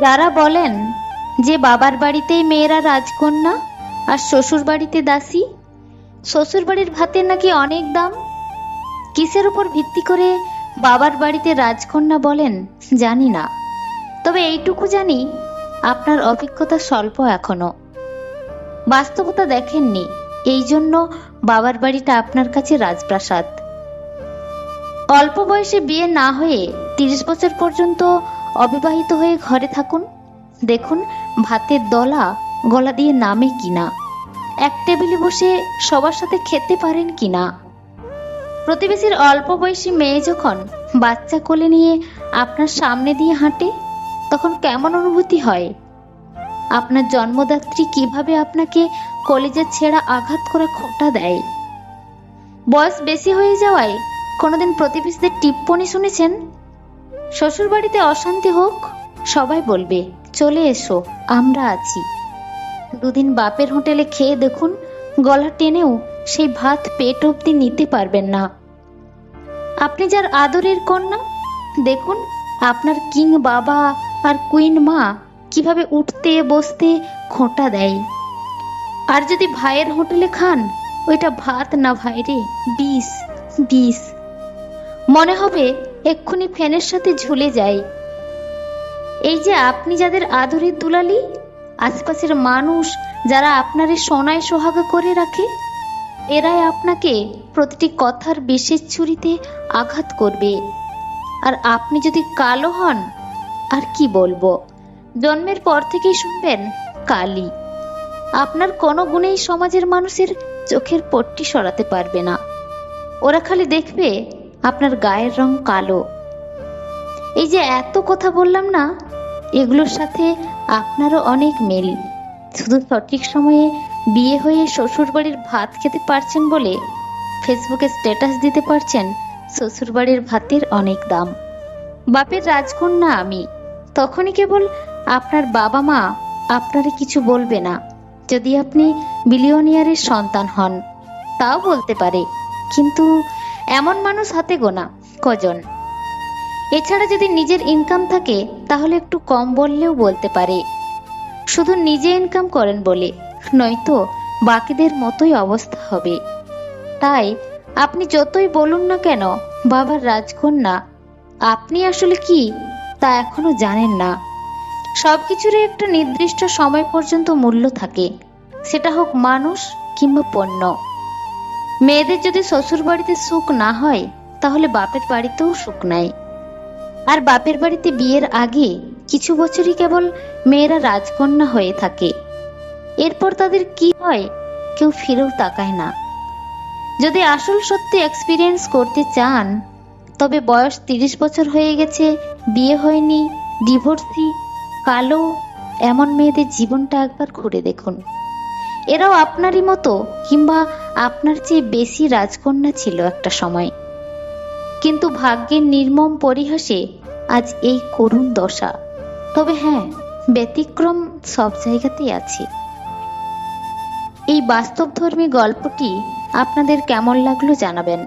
যারা বলেন যে বাবার বাড়িতেই মেয়েরা রাজকন্যা আর শ্বশুর বাড়িতে দাসী, শ্বশুর বাড়ির ভাতের নাকি অনেক দাম? কিসের উপর ভিত্তি করে বাবার বাড়িতে রাজকন্যা বলেন জানি না। তবে এইটুকু জানি, আপনার অভিজ্ঞতা স্বল্প এখনও। বাস্তবতা দেখেননি এই জন্য বাবার বাড়িটা আপনার কাছে রাজপ্রাসাদ। অল্প বয়সে বিয়ে না হয়ে তিরিশ বছর পর্যন্ত অবিবাহিত হয়ে ঘরে থাকুন। দেখুন, ভাতের দলা গলা দিয়ে নামে কিনা। এক টেবিলে বসে সবার সাথে খেতে পারেন কিনা। প্রতিবেশীর অল্প বয়সী মেয়ে যখন বাচ্চা কোলে নিয়ে আপনার সামনে দিয়ে হাঁটে, তখন কেমন অনুভূতি হয়? আপনার জন্মদাত্রী কীভাবে আপনাকে কলেজের ছেঁড়া আঘাত করা খোঁটা দেয়? বয়স বেশি হয়ে যাওয়ায় কোনোদিন প্রতিবেশীদের টিপ্পনি শুনেছেন? শ্বশুর বাড়িতে অশান্তি হোক, সবাই বলবে, চলে এসো, আমরা আছি। দুদিন বাপের হোটেলে খেয়ে দেখুন, গলা টেনেও সেই ভাত পেট অবধি নিতে পারবেন না। আপনি যার আদরের কন্যা, দেখুন আপনার কিং বাবা আর কুইন মা কীভাবে উঠতে, বসতে খোঁটা দেয়। আর যদি ভাইয়ের হোটেলে খান, ওইটা ভাত না ভাই রে বিষ বিষ। মনে হবে এক্ষুনি ফ্যানের সাথে ঝুলে যায় এই যে আপনি যাদের আদরের দুলালি, আশেপাশের মানুষ যারা আপনারে সোনায় সোহাগা করে রাখে, এরাই আপনাকে প্রতিটি কথার বিশেষ ছুরিতে আঘাত করবে। আর আপনি যদি কালো হন, আর কি বলব? জন্মের পর থেকেই শুনবেন, কালি। আপনার কোনো গুণেই সমাজের মানুষের চোখের পট্টি সরাতে পারবে না। ওরা খালি দেখবে আপনার গায়ের রং কালো। এই যে এত কথা বললাম না, এগুলোর সাথে আপনারও অনেক মিল। শুধু সঠিক সময়ে বিয়ে হয়ে শ্বশুরবাড়ির ভাত খেতে পারছেন বলে ফেসবুকে স্ট্যাটাস দিতে পারছেন শ্বশুরবাড়ির ভাতের অনেক দাম। বাপের রাজকন্যা আমি। তখনই কেবল আপনার বাবা মা আপনারে কিছু বলবে না। যদি আপনি বিলিয়নিয়ারের সন্তান হন, তাও বলতে পারে। কিন্তু এমন মানুষ হাতে গোনা, কজন? এছাড়া যদি নিজের ইনকাম থাকে, তাহলে একটু কম বললেও বলতে পারে। শুধু নিজে ইনকাম করেন বলে, নয়তো বাকিদের মতোই অবস্থা হবে। তাই আপনি যতই বলুন না কেন, বাবার রাজকন্যা, আপনি আসলে কি তা এখনও জানেন না। সবকিছুরই একটা নির্দিষ্ট সময় পর্যন্ত মূল্য থাকে। সেটা হোক মানুষ কিংবা পণ্য। মেয়েদের যদি শ্বশুর বাড়িতে সুখ না হয়, তাহলে বাপের বাড়িতেও সুখ নাই। আর বাপের বাড়িতে বিয়ের আগে কিছু বছরই কেবল মেয়েরা রাজকন্যা হয়ে থাকে। এরপর তাদের কি হয়, কেউ ফিরেও তাকায় না। যদি আসল সত্যি এক্সপিরিয়েন্স করতে চান, তবে বয়স তিরিশ বছর হয়ে গেছে, বিয়ে হয়নি ডিভোর্সি কালো, এমন মেয়েদের জীবনটা একবার ঘুরে দেখুন। এরাও আপনারই মতো কিংবা আপনার চেয়ে বেশি রাজকন্যা ছিল একটা সময়। কিন্তু ভাগ্যের নির্মম পরিহাসে আজ এই করুণ দশা। তবে হ্যাঁ ব্যতিক্রম সব জায়গাতেই আছে। এই বাস্তবধর্মী গল্পটি আপনাদের কেমন লাগল জানাবেন।